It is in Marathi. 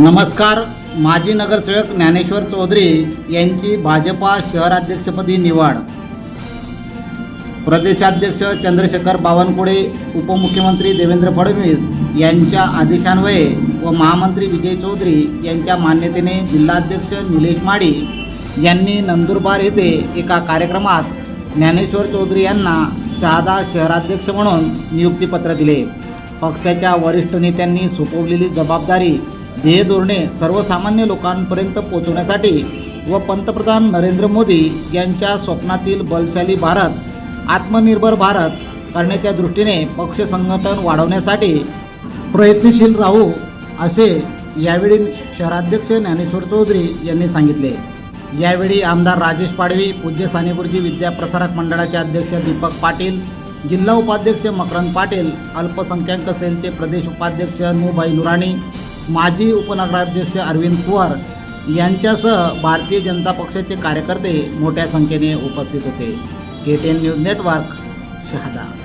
नमस्कार माजी नगरसेवक ज्ञानेश्वर चौधरी यांची भाजपा शहराध्यक्षपदी निवड. प्रदेशाध्यक्ष चंद्रशेखर बावनकुळे उपमुख्यमंत्री देवेंद्र फडणवीस यांच्या आदेशान्वये व महामंत्री विजय चौधरी यांच्या मान्यतेने जिल्हाध्यक्ष निलेश माडी यांनी नंदुरबार येथे एका कार्यक्रमात ज्ञानेश्वर चौधरी यांना शहादा शहराध्यक्ष म्हणून नियुक्तीपत्र दिले. पक्षाच्या वरिष्ठ नेत्यांनी सोपवलेली जबाबदारी ध्येय धोरणे सर्वसामान्य लोकांपर्यंत पोहोचवण्यासाठी व पंतप्रधान नरेंद्र मोदी यांच्या स्वप्नातील बलशाली भारत आत्मनिर्भर भारत करण्याच्या दृष्टीने पक्ष संघटन वाढवण्यासाठी प्रयत्नशील राहू असे यावेळी शहराध्यक्ष ज्ञानेश्वर चौधरी यांनी सांगितले. यावेळी आमदार राजेश पाडवी पूज्य सानेगुरुजी विद्या प्रसारक मंडळाचे अध्यक्ष दीपक पाटील जिल्हा उपाध्यक्ष मकरंद पाटील अल्पसंख्याक सेलचे प्रदेश उपाध्यक्ष नूभाई नुराणी माजी उपनगराध्यक्ष अरविंद कुवर यांच्यासह भारतीय जनता पक्षाचे कार्यकर्ते मोठ्या संख्येने उपस्थित होते. K ten news network Shahada.